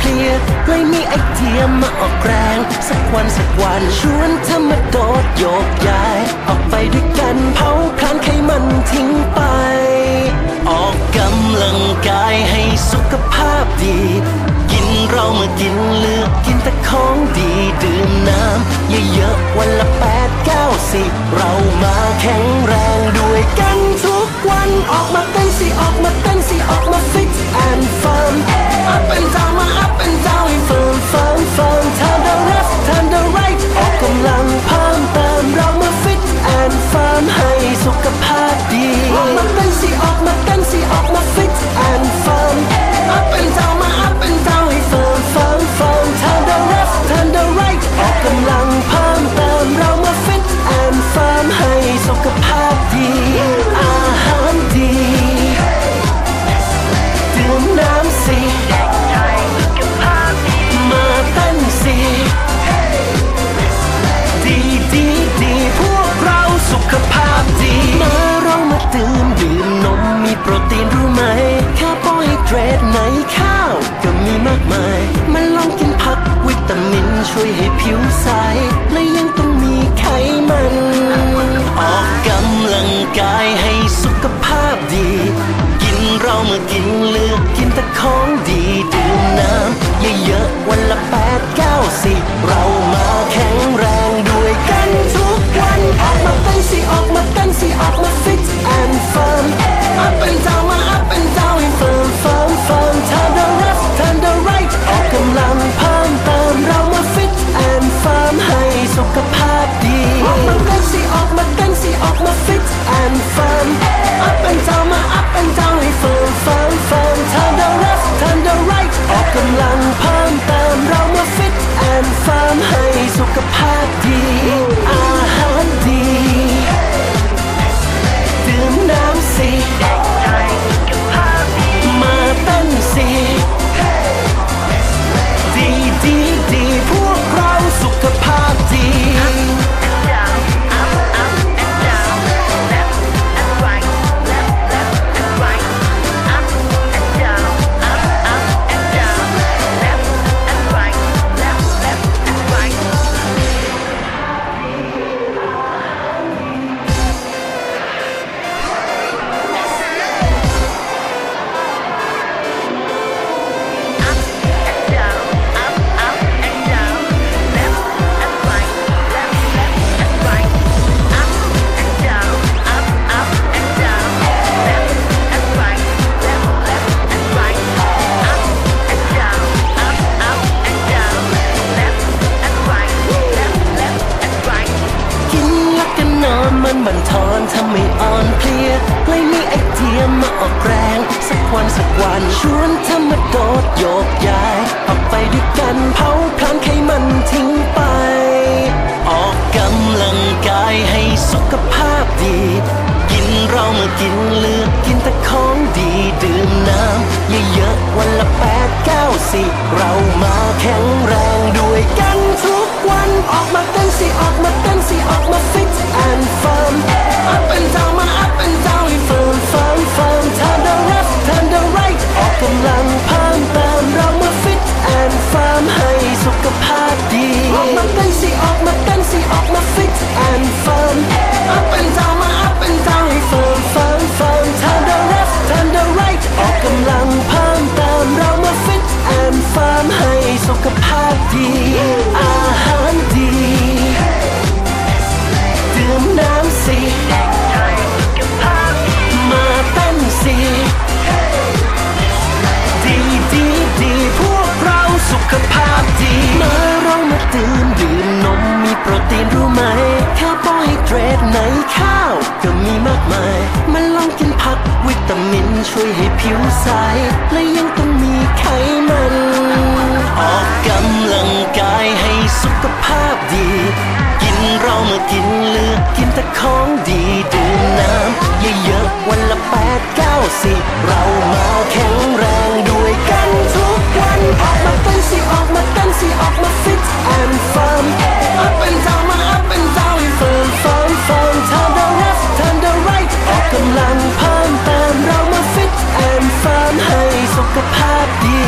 เพลียเลยมีไอเทียมาออกแรง สักวันสักวันชวนเธอมาโดดโยกย้าย ออกไปด้วยกันเผาคลานไขมันทิ้งไป ออกกำลังกายให้สุขภาพดี กินเรามากินเลือกกินแต่ ช่วยให้ผิวใสและยังต้อง ไม่อ่อนเพลียไลยมีไอเทียมมาออกแรง สักวันสักวันชวนทำมาโดดโยกย้ายออกไปด้วยกันเผาพลังไขมันทิ้งไป ออกกำลังกายให้สุขภาพดี กินเรามากินเลือกกินแต่ของดีดื่มน้ำเยอะๆวันละแปดเก้าสิเรามาแข็งแรงด้วยกันทุกวันออกมาเต้นสิออกมาเต้น สิมาเต้นสิดีดีดีพวกเราสุขภาพดี มาเรามาตื่นดื่มนมมีโปรตีนรู้ไหมคาร์โบไฮเดรตในข้าวก็มีมากมาย มาลองกินผักวิตามินช่วยให้ผิวใส และยังต้องมีไขมัน ออกกำลังกายให้สุขภาพ แต่ของดีดื่มน้ำเยอะๆวันละแปดเก้าสิบเรามาแข็งแรงด้วยกันทุกวัน ออกมาเต้นสิ ออกมาเต้นสิ ออกมาฟิตแอนด์ฟัน up and down มา up and down ให้เฟิร์มเฟิร์มเฟิร์ม turn the left turn the right ออกกำลังเพิ่มเติมเรามาฟิตแอนด์ฟันให้สุขภาพดี